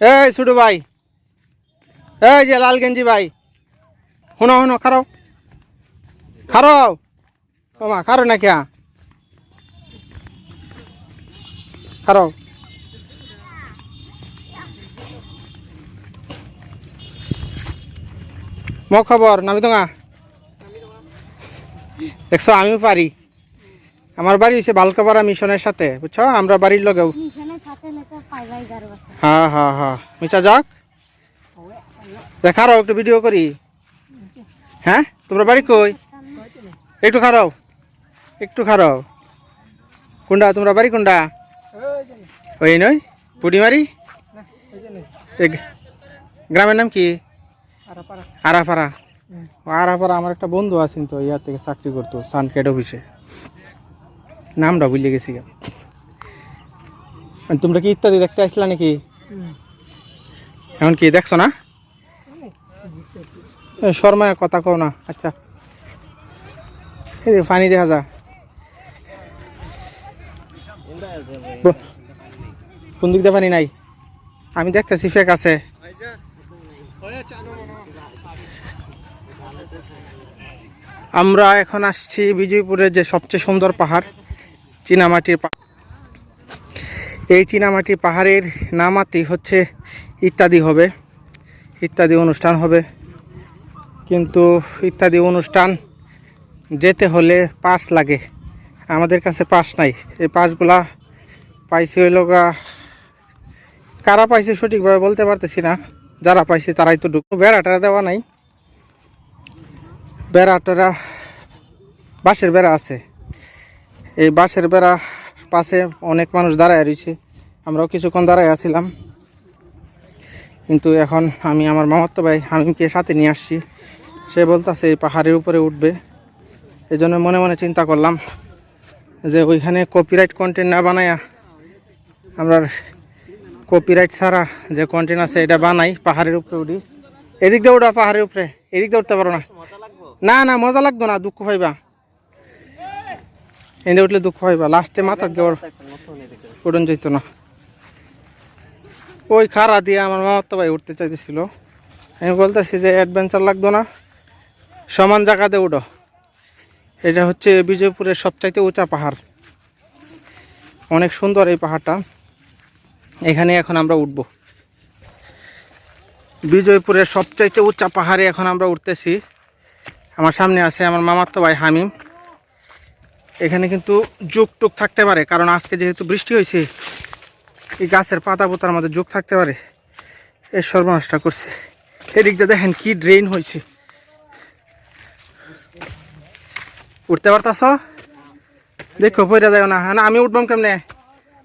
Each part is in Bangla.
এই ছোট ভাই, এই যে লাল গেঞ্জি ভাই। শোনো শোনো খারো খারো ওমা খারো না কিয়া খারো ম খবর, নামি তোমা? দেখছ, আমিও পারি। আমার বাড়ি হচ্ছে বালকাপাড়া মিশনের সাথে, বুঝছ? আমরা বাড়ির লগেও মিশনের সাথে লেখা পাইবাই গারো আছে হ্যাঁ হ্যাঁ হ্যাঁ। মিশা যাক। দেখারও একটু ভিডিও করি। হ্যাঁ? তোমরা বাড়ি কই? একটু খারাও। একটু খারাও। কোনটা তোমরা বাড়ি কোনটা ওই নয়? পুডিমারি এ- গ্রামের নাম কি? আরাপাড়া আরাপাড়া আমার একটা বন্ধু আছেন তো, ইয়ার থেকে চাকরি করতো, সানকেট অফিসে। নামটা ভুলে গেছি তোমরা কি ইত্যাদি দেখতে আসলা নাকি? এখন কি দেখছ না? শর্মায় কথা কও না আচ্ছা। এই পানি দেখা যা। কোন দিক দিয়ে পানি নাই? আমি দেখতেছি ফেক আছে। আমরা এখন আসছি বিজয়পুরের যে সবচেয়ে সুন্দর পাহাড়, চীনামাটির পাহাড়। এই চীনামাটি পাহাড়ের নামাতেই হচ্ছে ইত্যাদি হবে, ইত্যাদি অনুষ্ঠান হবে। কিন্তু ইত্যাদি অনুষ্ঠান যেতে হলে পাস লাগে। আমাদের কাছে পাস নাই। এই পাসগুলা পাইছে হইল কারা পাইছে সঠিকভাবে বলতে পারতেছি না। যারা পাইছে তারাই তো ঢুকবো বেড়াটা দেওয়া নাই। বেড়াটারা বাঁশের বেড়া আছে। এই বাঁশের বেড়া পাশে অনেক মানুষ দাঁড়ায় রয়েছে। আমরাও কিছুক্ষণ দাঁড়ায় আছিলাম। কিন্তু এখন আমি আমার মামাতো ভাই হামিমকে সাথে নিয়ে আসছি। সে বলতেছে, এই পাহাড়ের উপরে উঠবে। এই জন্য মনে মনে চিন্তা করলাম যে ওইখানে কপিরাইট কন্টেন্ট না বানায়া আমরা কপিরাইট ছাড়া যে কন্টেন্ট আছে এটা বানাই, পাহাড়ের উপরে উঠি। এদিক দিয়ে উঠা পাহাড়ের উপরে, এদিক দিয়ে উঠতে পারো না। না না, মজা লাগতো না, দুঃখ পাইবা। এনে উঠলে দুঃখ পাইবা লাস্টে মাথা দেওয়ার উড়ন যেত না। ওই খারা দিয়ে আমার মামার তো ভাই উঠতে চাইতেছিল। আমি বলতেছি যে অ্যাডভেঞ্চার লাগতো না, সমান জায়গাতে উঠো। এটা হচ্ছে বিজয়পুরের সবচাইতে উঁচা পাহাড়। অনেক সুন্দর এই পাহাড়টা। এখানে এখন আমরা উঠব। বিজয়পুরের সবচাইতে উঁচা পাহাড়ে এখন আমরা উঠতেছি। আমার সামনে আছে আমার মামার তো ভাই হামিম। এখানে কিন্তু টুক থাকতে পারে, কারণ আজকে যেহেতু বৃষ্টি হয়েছে, এই গাছের পাতা পোতার মধ্যে যুগ থাকতে পারে। এর সর্বনাশটা করছে। এদিক দিয়ে দেখেন কি ড্রেন হয়েছে। উঠতে পারতাছ? দেখো পয়রা যায় না। না, আমি উঠবাম কেমনে?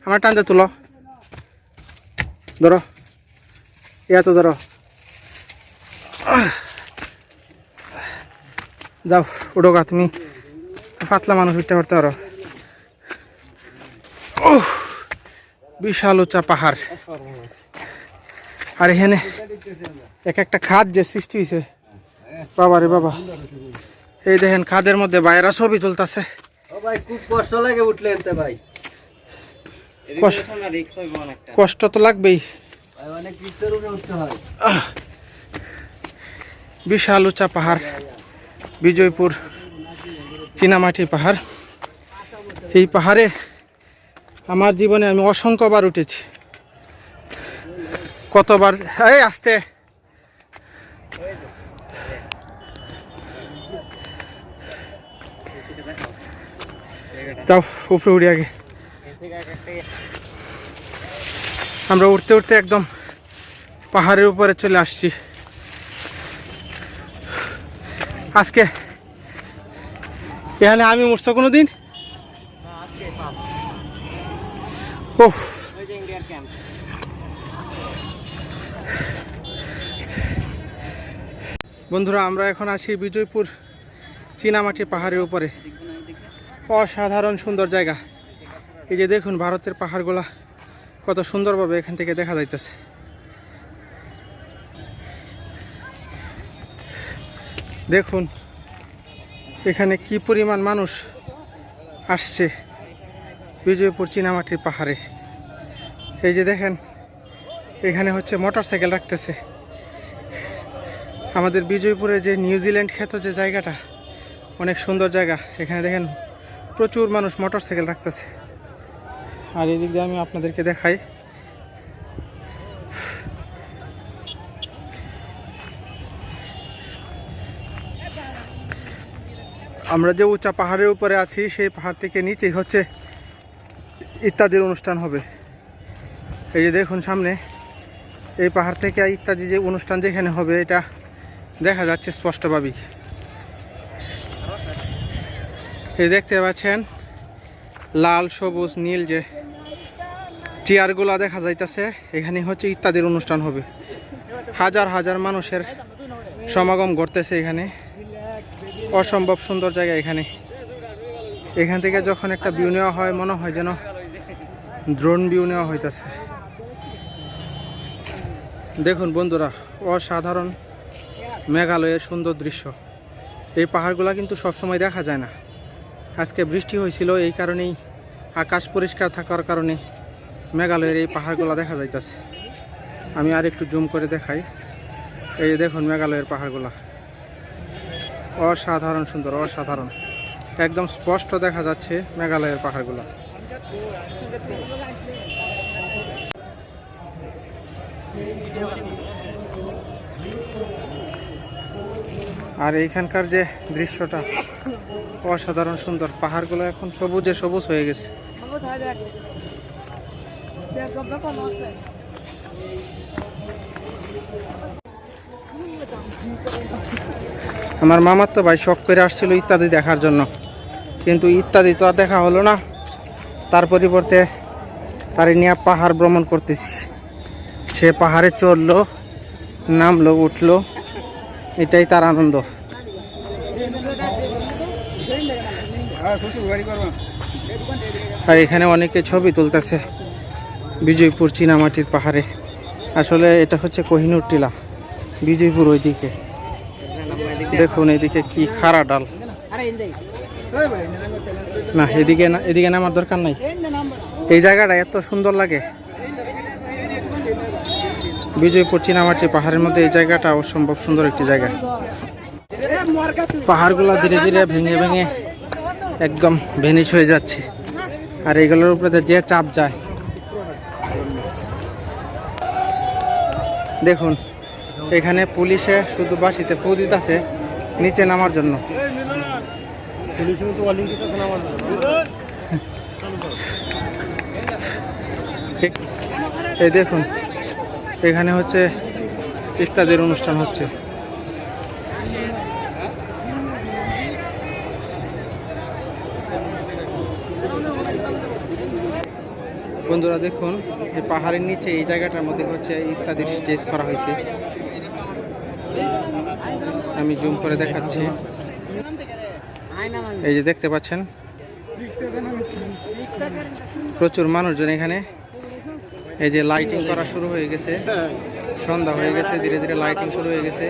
আমার টানতে তুলো। ধরো। ইয়া তো ধরো। যাও, উঠো গা তুমি। পাতলা মানুষ উঠতে পারতে পারো ওহ, বিশাল উঁচা পাহাড়। আর এখানে এক একটা খাদ যে সৃষ্টি হয়েছে বাবা রে বাবা। এই দেখেন খাদের মধ্যে বাইরা ছবি তুলতেছে। ভাই কষ্ট লাগে উঠলে এনতে ভাই। কষ্ট কষ্ট তো লাগবেই। ভাই অনেক রিক্সের উপরে উঠতে হয়। বিশাল উঁচা পাহাড়। বিজয়পুর। চীনামাটি পাহাড়। এই পাহাড়ে আমার জীবনে আমি অসংখ্যবার উঠেছি। কতবার, এই আসতে। তাও উপরে উঠে আগে। আমরা উঠতে উঠতে একদম পাহাড়ের উপরে চলে আসছি। আজকে এখানে আমি উঠছো কোনো দিন ও বন্ধুরা, আমরা এখন আছি বিজয়পুর চীনামাটি পাহাড়ের উপরে। অসাধারণ সুন্দর জায়গা। এই যে দেখুন, ভারতের পাহাড়গুলা কত সুন্দরভাবে এখান থেকে দেখা যাইতেছে। দেখুন এখানে কি পরিমাণ মানুষ আসছে? বিজয়পুর চিনামাটির পাহাড়ে। এই যে দেখেন, এখানে হচ্ছে মোটর সাইকেল রাখতেছে। আমাদের বিজয়পুরের যে নিউজিল্যান্ড খ্যাত যে জায়গাটা, অনেক সুন্দর জায়গা। এখানে দেখেন প্রচুর মানুষ মোটর সাইকেল রাখতেছে। আর এদিক দিয়ে আমি আপনাদেরকে দেখাই। আমরা যে উঁচা পাহাড়ের উপরে আছি, সেই পাহাড় থেকে নিচেই হচ্ছে ইত্যাদির অনুষ্ঠান হবে। এই যে দেখুন সামনে, এই পাহাড় থেকে ইত্যাদি যে অনুষ্ঠান যেখানে হবে, এটা দেখা যাচ্ছে স্পষ্টভাবেই। এই দেখতে পাচ্ছেন, লাল, সবুজ, নীল যে চেয়ারগুলা দেখা যাইতেছে, এখানে হচ্ছে ইত্যাদির অনুষ্ঠান হবে। হাজার হাজার মানুষের সমাগম ঘটতেছে এখানে। অসম্ভব সুন্দর জায়গা এখানে। এখান থেকে যখন একটা ভিউ নেওয়া হয়, মনে হয় যেন ড্রোন ভিউ নেওয়া হইতেছে। দেখুন বন্ধুরা, অসাধারণ মেঘালয়ের সুন্দর দৃশ্য। এই পাহাড়গুলো কিন্তু সবসময় দেখা যায় না। আজকে বৃষ্টি হয়েছিল, এই কারণেই আকাশ পরিষ্কার থাকার কারণে মেঘালয়ের এই পাহাড়গুলো দেখা যাইতেছে। আমি আর একটু জুম করে দেখাই। এই দেখুন মেঘালয়ের পাহাড়গুলা। অসাধারণ সুন্দর, অসাধারণ। একদম স্পষ্ট দেখা যাচ্ছে মেঘালয়ের পাহাড়গুলো। আর এইখানকার যে দৃশ্যটা, অসাধারণ সুন্দর। পাহাড়গুলো এখন সবুজে সবুজ হয়ে গেছে। আমার মামার তো ভাই শখ করে আসছিল ইত্যাদি দেখার জন্য। কিন্তু ইত্যাদি তো আর দেখা হলো না। তার পরিবর্তে তার নিয়ে পাহাড় ভ্রমণ করতেছি। সে পাহাড়ে চড়লো, নামলো, উঠল। এটাই তার আনন্দ। আর এখানে অনেকে ছবি তুলতেছে বিজয়পুর চীনামাটির পাহাড়ে। আসলে এটা হচ্ছে কোহিনুর টিলা, বিজয়পুর ওইদিকে। দেখুন, এদিকে কি খারা ডাল। না, এদিকে না, এদিকে নামার দরকার নাই। এই জায়গাটা এত সুন্দর লাগে। বিজয়পুর চীনামাটি পাহাড়ের মধ্যে এই জায়গাটা অসম্ভব সুন্দর একটি জায়গা। পাহাড়গুলো ধীরে ধীরে ভেঙে ভেঙে একদম ভেনিশ হয়ে যাচ্ছে। আর এগুলোর উপরে যে চাপ যায়। দেখুন, এখানে পুলিশে শুধু বাসিতে ফু দিতেছে। নিচে নামার জন্য। এই দেখুন, এখানে হচ্ছে ইত্যাদির অনুষ্ঠান হচ্ছে। বন্ধুরা দেখুন এই পাহাড়ের নিচে এই জায়গাটার মধ্যে হচ্ছে ইত্যাদির স্টেজ করা হয়েছে। আমি জুম করে দেখাচ্ছি। এই যে দেখতে পাচ্ছেন, প্রচুর মানুষজন এখানে। এই যে লাইটিং করা শুরু হয়ে গেছে। সন্ধ্যা হয়ে গেছে, ধীরে ধীরে লাইটিং শুরু হয়ে গেছে।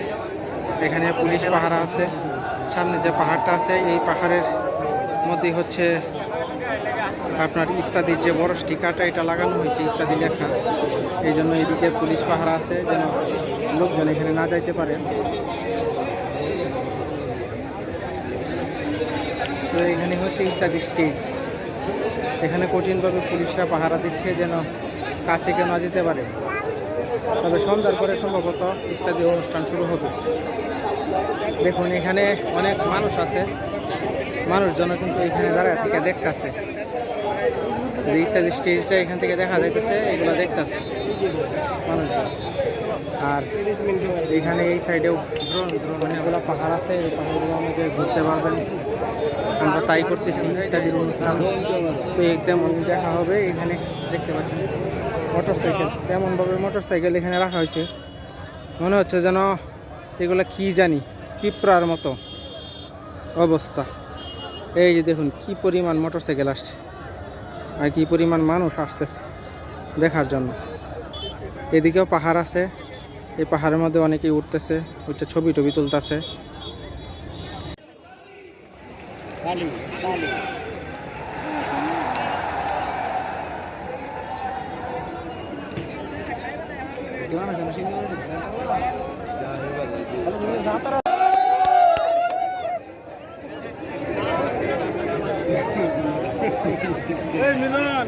এখানে পুলিশ পাহারা আছে। সামনে যে পাহাড়টা আছে, এই পাহাড়ের মধ্যে হচ্ছে আপনার ইত্যাদির যে বড় স্টিকারটা এটা লাগানো হয়েছে, ইত্যাদি লেখা। এই জন্য এদিকে পুলিশ পাহারা আছে, যেন লোকজন এখানে না যাইতে পারে। তো এখানে হচ্ছে ইত্যাদি স্টেজ এখানে কঠিনভাবে পুলিশরা পাহারা দিচ্ছে যেন কাছে কেউ না যেতে পারে। তবে সন্ধ্যার পরে সম্ভবত ইত্যাদি অনুষ্ঠান শুরু হবে। দেখুন, এখানে অনেক মানুষ আছে। মানুষজন কিন্তু এখানে দাঁড়ায় থেকে দেখতেছে। ইত্যাদি স্টেজটা এখান থেকে দেখা যাইতেছে, এগুলো দেখতেছে মানুষজন। আর এখানে এই সাইডেও ড্রোন ড্রোন অনেকগুলো পাহাড় আছে। এই পাহাড়গুলো আমাদের ঘুরতে পারবেন। আমরা তাই করতেছি ইত্যাদির অনুষ্ঠান তো একদম দেখা হবে, এখানে দেখতে পাচ্ছেন। মোটর সাইকেল তেমনভাবে মোটর সাইকেল এখানে রাখা হয়েছে। মনে হচ্ছে যেন এগুলো কি জানি, পিঁপড়ার মতো অবস্থা। এই যে দেখুন, কি পরিমাণ মোটর সাইকেল আসছে আর কি পরিমাণ মানুষ আসতেছে দেখার জন্য। এদিকেও পাহাড় আছে, এই পাহাড়ের মধ্যে অনেকেই উঠতেছে উঠতে ছবি টবি তুলতেছে। কালি কালি जाता Hey, Milan!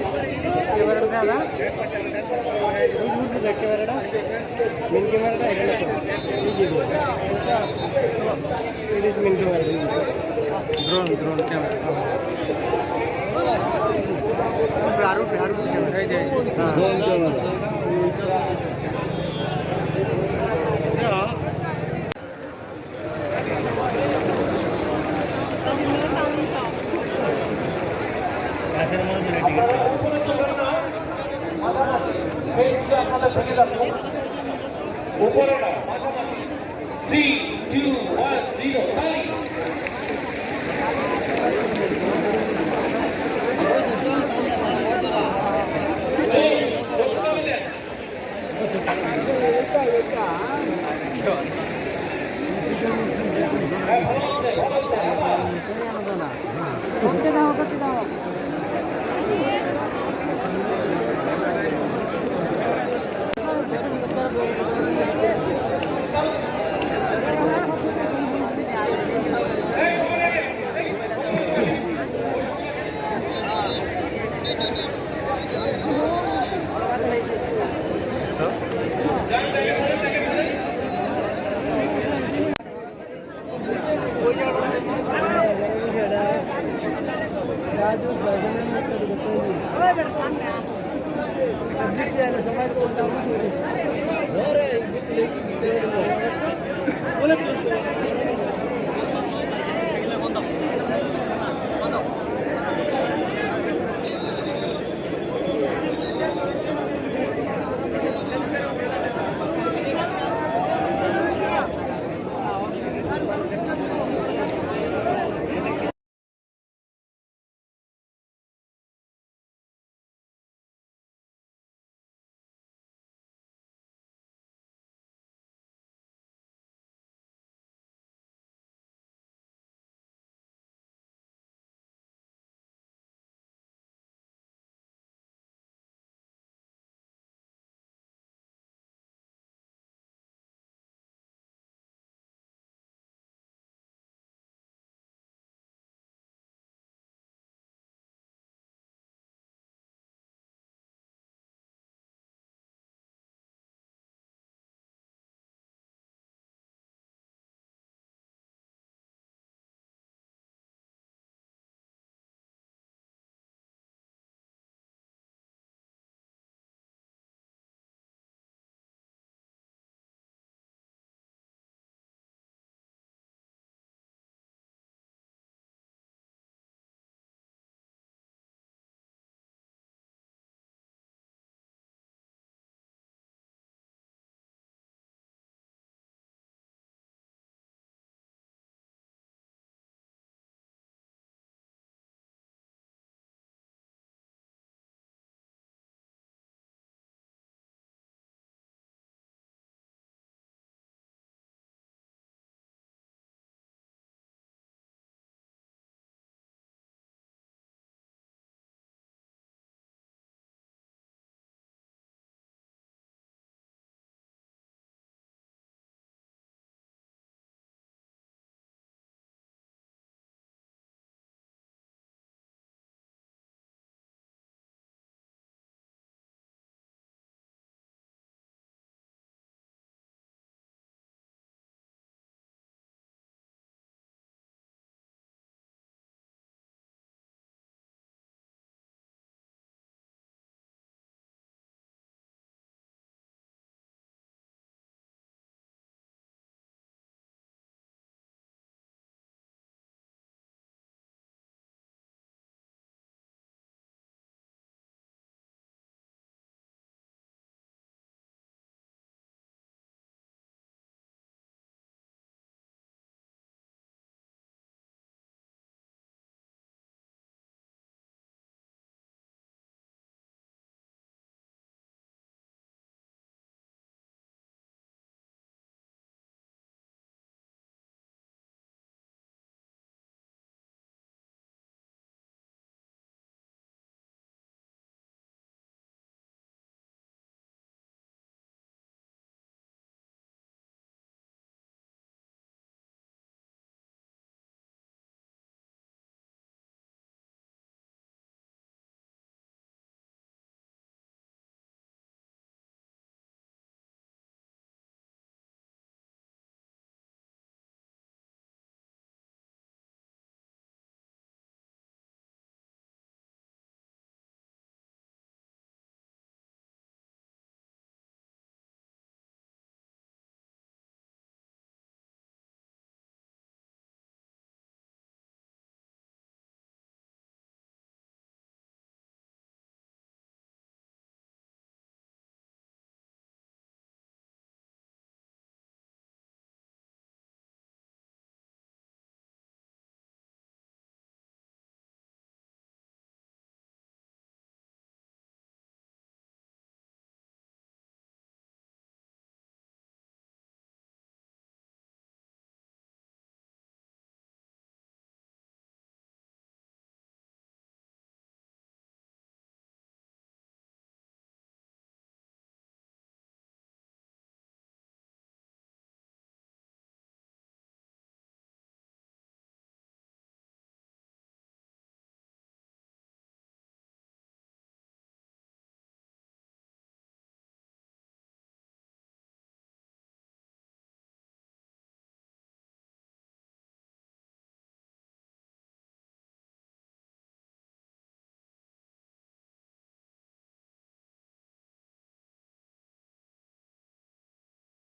ঘুরতেছে খেলাই ক্যামেরাটা দাদা ক্যামেরাটা মেন ক্যামেরাটা এখানে it is main camera drone drone camera আরও আরও ড্রোন ক্যামেরা করতে